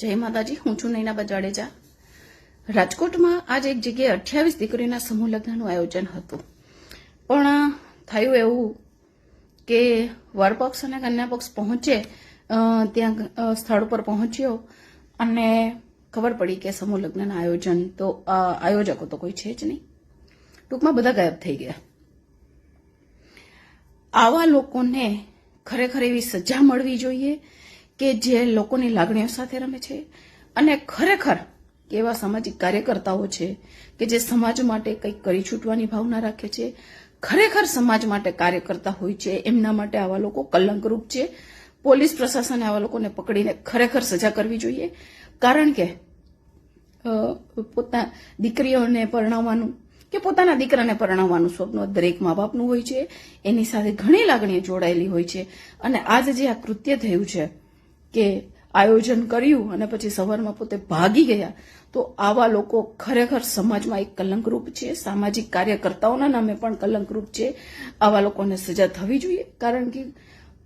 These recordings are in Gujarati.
જય માતાજી, હું છું નૈના બજાડેજા રાજકોટમાં આજ એક જગ્યાએ અઠ્યાવીસ દીકરીના સમૂહ લગ્નનું આયોજન હતું. પણ થયું એવું કે વરપક્ષ અને કન્યા પક્ષ પહોંચે ત્યાં સ્થળ પર પહોંચ્યો અને ખબર પડી કે સમૂહ લગ્નના આયોજન તો આયોજકો તો કોઈ છે જ નહીં. ટૂંકમાં બધા ગાયબ થઈ ગયા. આવા લોકોને ખરેખર એવી સજા મળવી જોઈએ કે જે લોકોની લાગણીઓ સાથે રમે છે. અને ખરેખર એવા સામાજિક કાર્યકર્તાઓ છે કે જે સમાજ માટે કંઈક કરી છૂટવાની ભાવના રાખે છે. ખરેખર સમાજ માટે કાર્ય કરતા હોય છે, એમના માટે આવા લોકો કલંકરૂપ છે. પોલીસ પ્રશાસને આવા લોકોને પકડીને ખરેખર સજા કરવી જોઈએ. કારણ કે પોતા દીકરીઓને પરણાવવાનું કે પોતાના દીકરાને પરણાવવાનું સ્વપ્ન દરેક મા બાપનું હોય છે. એની સાથે ઘણી લાગણીઓ જોડાયેલી હોય છે. અને આજ જે આ કૃત્ય થયું છે કે આયોજન કર્યું અને પછી સવારમાં પોતે ભાગી ગયા, તો આવા લોકો ખરેખર સમાજમાં એક કલંકરૂપ છે. સામાજિક કાર્યકર્તાઓના નામે પણ કલંકરૂપ છે. આવા લોકોને સજા થવી જોઈએ, કારણ કે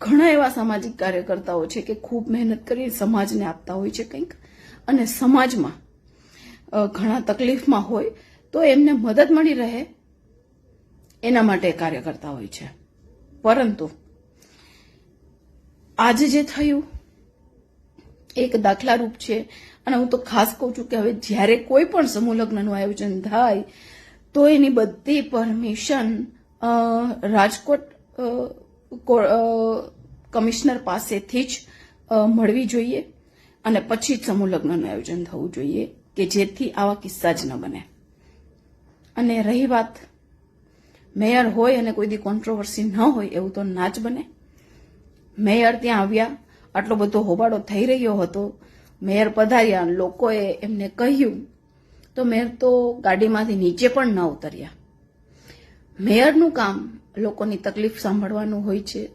ઘણા એવા સામાજિક કાર્યકર્તાઓ છે કે ખૂબ મહેનત કરી સમાજને આપતા હોય છે કંઈક. અને સમાજમાં ઘણા તકલીફમાં હોય, તો એમને મદદ મળી રહે એના માટે કાર્ય કરતા હોય છે. પરંતુ, આજે જે થયું એક દાખલારૂપ છે. અને હું તો ખાસ કહું છું કે હવે જ્યારે કોઈ પણ સમૂહ લગ્નનું આયોજન થાય, તો એની બધી પરમિશન રાજકોટ કમિશનર પાસેથી જ મળવી જોઈએ. અને પછી જ સમૂહ લગ્નનું આયોજન થવું જોઈએ કે જેથી આવા કિસ્સા જ ન બને. અને રહી વાત, મેયર હોય અને કોઈ દી કોન્ટ્રોવર્સી ન હોય, એવું તો ના જ બને. મેયર ત્યાં આવ્યા આટલો બધો હોબાળો થઈ રહ્યો હતો. મેયર પધાર્યા અને લોકોએ એમને કહ્યું, તો મેયર તો ગાડીમાંથી નીચે પણ ન ઉતર્યા. મેયરનું કામ લોકોની તકલીફ સાંભળવાનું હોય છે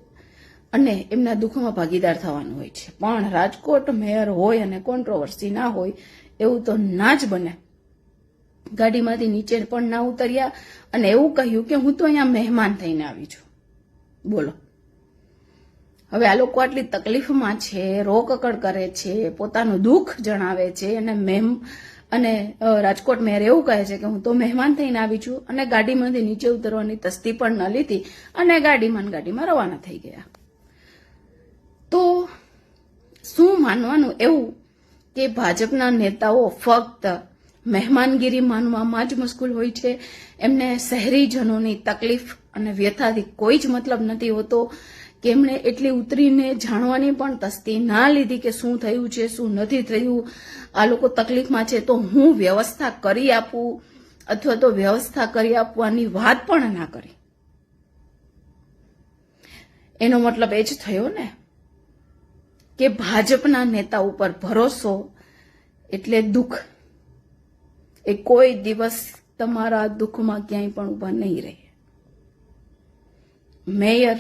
અને એમના દુઃખમાં ભાગીદાર થવાનું હોય છે. પણ રાજકોટ મેયર હોય અને કોન્ટ્રોવર્સી ના હોય, એવું તો ના જ બને. ગાડીમાંથી નીચે પણ ના ઉતર્યા અને એવું કહ્યું કે હું તો અહીંયા મહેમાન થઈને આવી છું. બોલો. હવે આ લોકો આટલી તકલીફમાં છે રોકકડ કરે છે, પોતાનું દુઃખ જણાવે છે, અને મેમ અને રાજકોટ મેયર એવું કહે છે કે હું તો મહેમાન થઈને આવી છું અને ગાડીમાંથી નીચે ઉતરવાની તસ્તી પણ ન લીધી અને ગાડીમાં ગાડીમાં રવાના થઈ ગયા. તો શું માનવાનું એવું કે ભાજપના નેતાઓ ફક્ત મહેમાનગીરી માનવામાં જ મશગુલ હોય છે? એમને શહેરીજનોની તકલીફ અને વ્યથાથી કોઈ જ મતલબ નથી હોતો. કે એમણે એટલી ઉતરીને જાણવાની પણ તસ્તી ના લીધી કે શું થયું છે, શું નથી થયું. આ લોકો તકલીફમાં છે તો હું વ્યવસ્થા કરી આપું અથવા તો વ્યવસ્થા કરી આપવાની વાત પણ ના કરી. એનો મતલબ એ જ થયો ને કે ભાજપના નેતા ઉપર ભરોસો એટલે દુઃખ. એ કોઈ દિવસ તમારા દુઃખમાં ક્યાંય પણ ઊભા નહીં રહે. મેયર